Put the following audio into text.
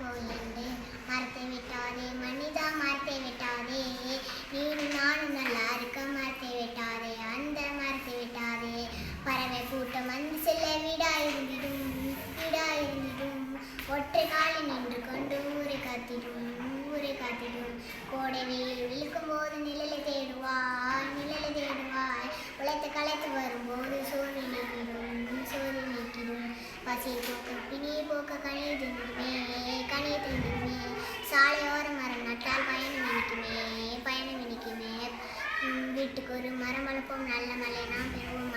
போகின்றேன் மரத்தை விட்டாதே மனிதா மரத்தை விட்டாதே. நீயும் நானும் நல்லா இருக்க மரத்தை விட்டாதே அந்த மரத்தை விட்டாதே. பறவை கூட்டம் வந்து செல்ல வீடாயிருந்திடும் வீடாயிருந்திடும் ஒற்றை காலில் நின்று கொண்டு ஊரை காத்திடும் ஊரை காத்திடும். கோடை வெயில் விழுக்கும் போது நிழலை தேடுவாய் நிழலை தேடுவாய். உழைத்து களைத்து வரும்போது சாலையோர மரம் நட்டால் பயணம் இனிக்குமே பயணம் இனிக்குமே. வீட்டுக்கு ஒரு மரம் வளர்ப்போம் நல்ல மலை நாம் பெறுவோம்.